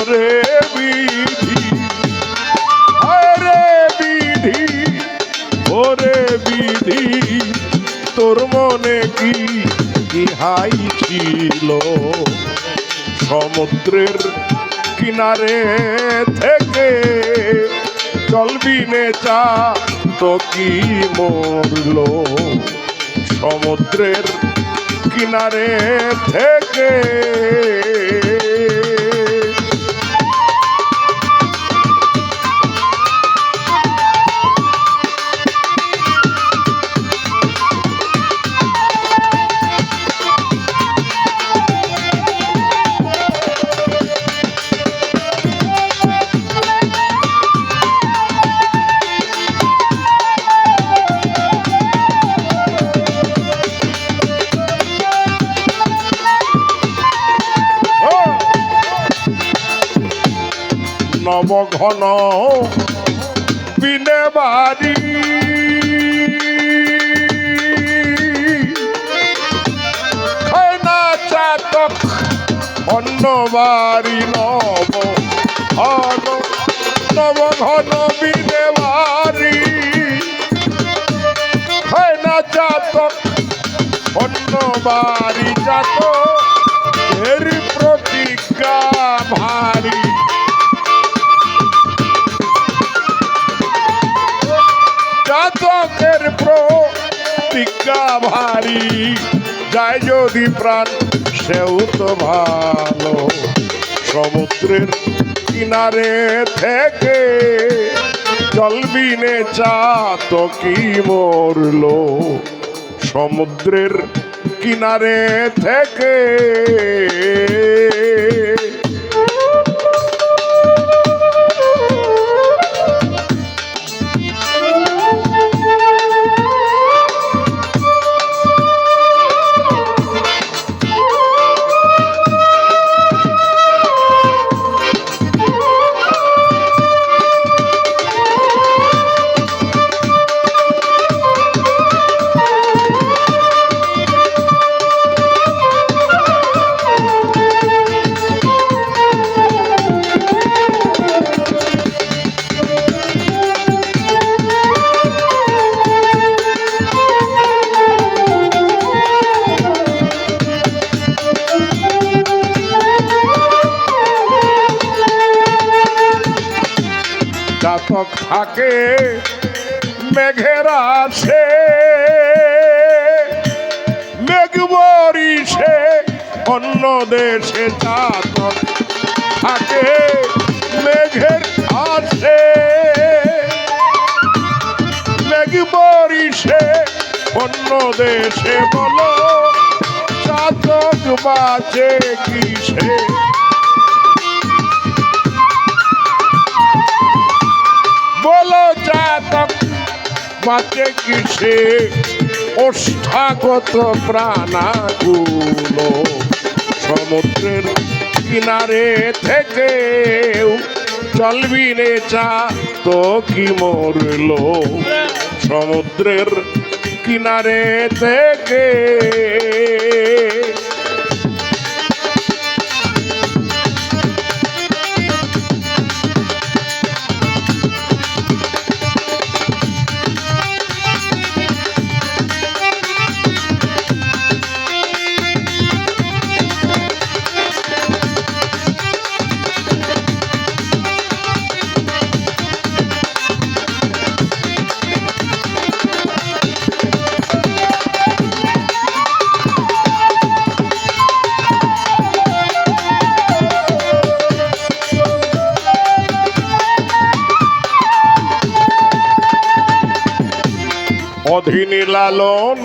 ওরে বিধি, আরে বিধি, ওরে বিধি, তোর মনে কি সমুদ্রের কিনারে থেকে চলবিনে চা, তো কি মরলো? সমুদ্রের কিনারে থেকে নবঘন বিনে বাড়ি। চাতক নব ঘন নব। ঘন বিনে বাড়ি। না চাতক, অন্য বাড়ি চাতক। প্রতিজ্ঞা ভারী। প্রতিজ্ঞা ভারী যায় যদি প্রাণ, সেও তো ভালো। সমুদ্রের কিনারে থেকে জলবিনে চা তো কি মরলো? সমুদ্রের কিনারে থেকে জাতক থাকে মেঘের আছে মেঘ বরিশে, অন্য দেশে জাতক থাকে মেঘের আছে মেঘ বরিশে, অন্য দেশে বলো জাতক বাজে কিসে? বাঁচে কিসে? ওষ্ঠাগত প্রাণাগুলো সমুদ্রের কিনারে থেকেও চলবি রে চা তো কি মরলো। সমুদ্রের কিনারে থেকে অধীনী লালন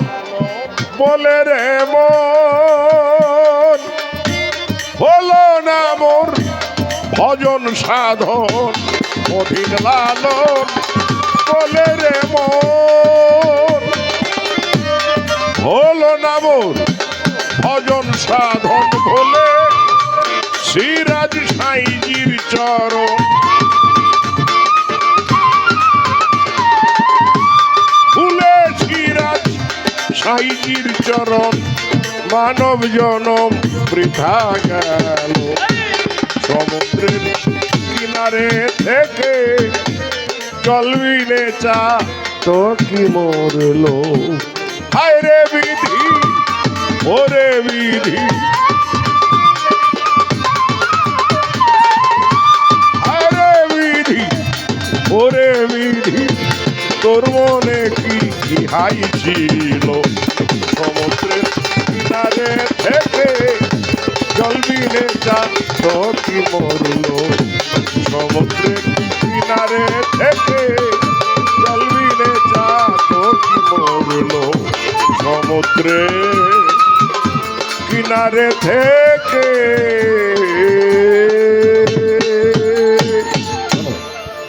বলে রে মন। হলো না মোর ভজন সাধন অধীন লালন বলে রে মন। হলো না মোর ভজন সাধন বলে সিরাজ সাইজির চরণ সাইজির চরণ, মানব জনম বৃথা গেল। সমুদ্রের কিনারে থেকে চলবিনে চা, তো কি মরলো? হায় রে বিধি ওরে বিধি। হায় রে বিধি ওরে বিধি। তোর মনে হাই ছিল সমুদ্রের কিনারে থেকে তো কি মরলো সমুদ্রের কিনারে থেকে তো কি মরলো সমুদ্রে কিনারে থেকে